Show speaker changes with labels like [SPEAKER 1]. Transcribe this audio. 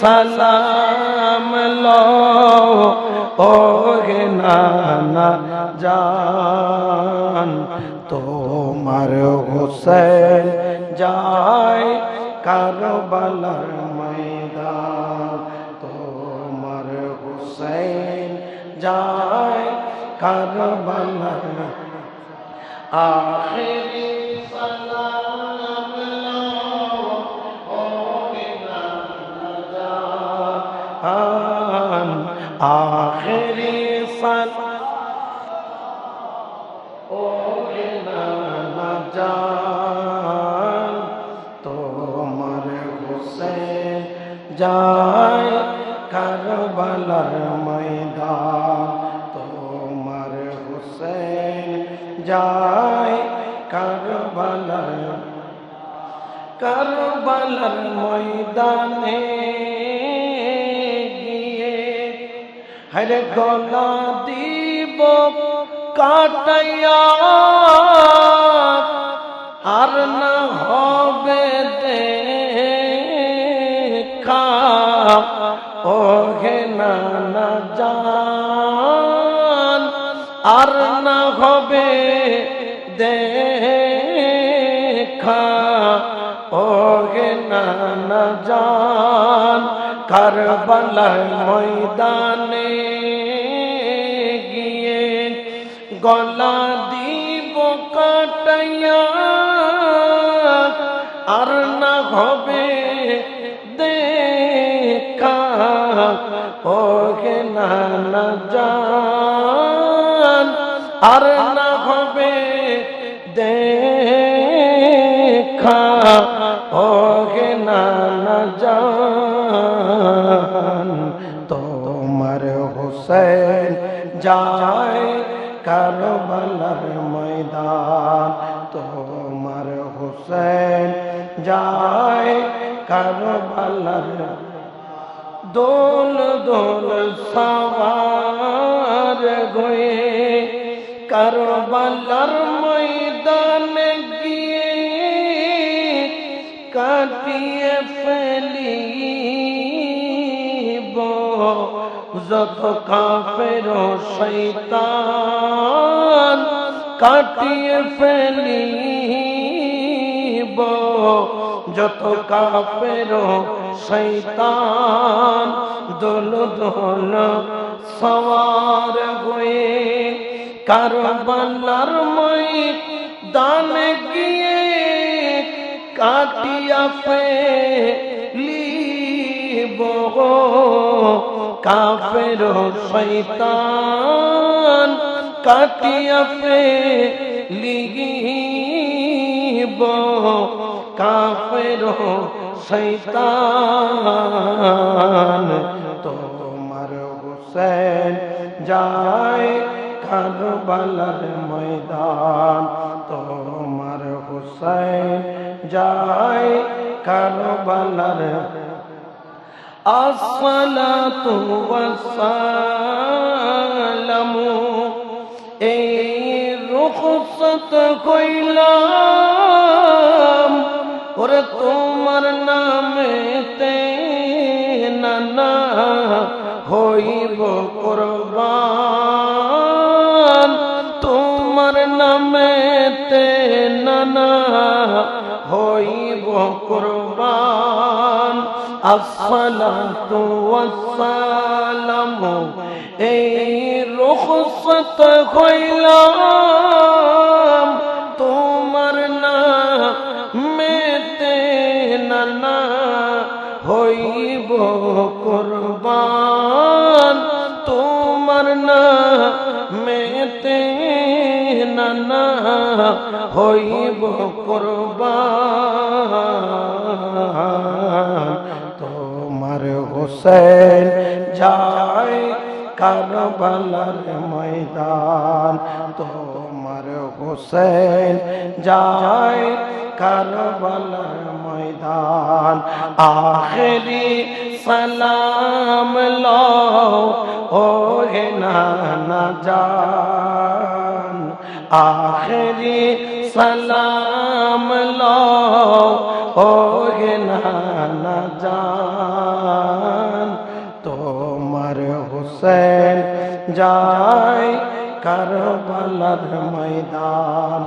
[SPEAKER 1] সালাম লো ও গে নানা জান, তোমার হোসেন যায় কারবালার ময়দান। তোমার হোসেন যায় কারবালার আখেরি গে নানা জান তোমার হোসেন যায় কারবালার ময়দান। তোমার হোসেন যায় কারবালার কারবালার ময়দানে হরে গলা দিব কাটাইয়া, আর না হবে দেখা। ও হে নানা জান, আর না হবে দেখা। ও গে নানা জান কারবালার ময়দানে গিয়ে গলা দিব কাটাইয়া, আর না হবে দেখা। নানা জান, আর না হবে দেখা। জান, তোমার হোসেন যায় কারবালার ময়দান। তোমার হোসেন যায় কারবালার দোল দোল সবার গয়ে। কারবালার কাটিয়ে ফেলিব। যত কাফের শৈতান কাটিয়ে ফেলিব। যত কাফের শৈতান দোল দোল সওয়ার হয়ে কারবালার মই দানে গিয়ে ফেলিব কাফের শৈতান কাটিয়া ফেলিব। কাফের শৈতান তোমার হুসেন যায় কারবালার ময়দান। তোমার হুসেন যায় কারবালার। আসসালাতু ওয়াসসালামু। এই রুখসত কইলাম, ওরে তোমার নামেতে নানা হইব কোরবান। তোমার নামেতে নানা হইব কোরবান। আসসালাতু ওয়াসসালামু। এই রুখসত কইলাম তোমার নামেতে নানা হইব কোরবান হইব কোরবান। তোমার হোসেন যায় কারবালার ময়দান। তোমার হোসেন যায় কারবালার ময়দান। আখেরি সালাম লো ও হে জান আখেরি লো ও হে নানা জানা। যান তোমার হুসেন যায় কারবালার ময়দান।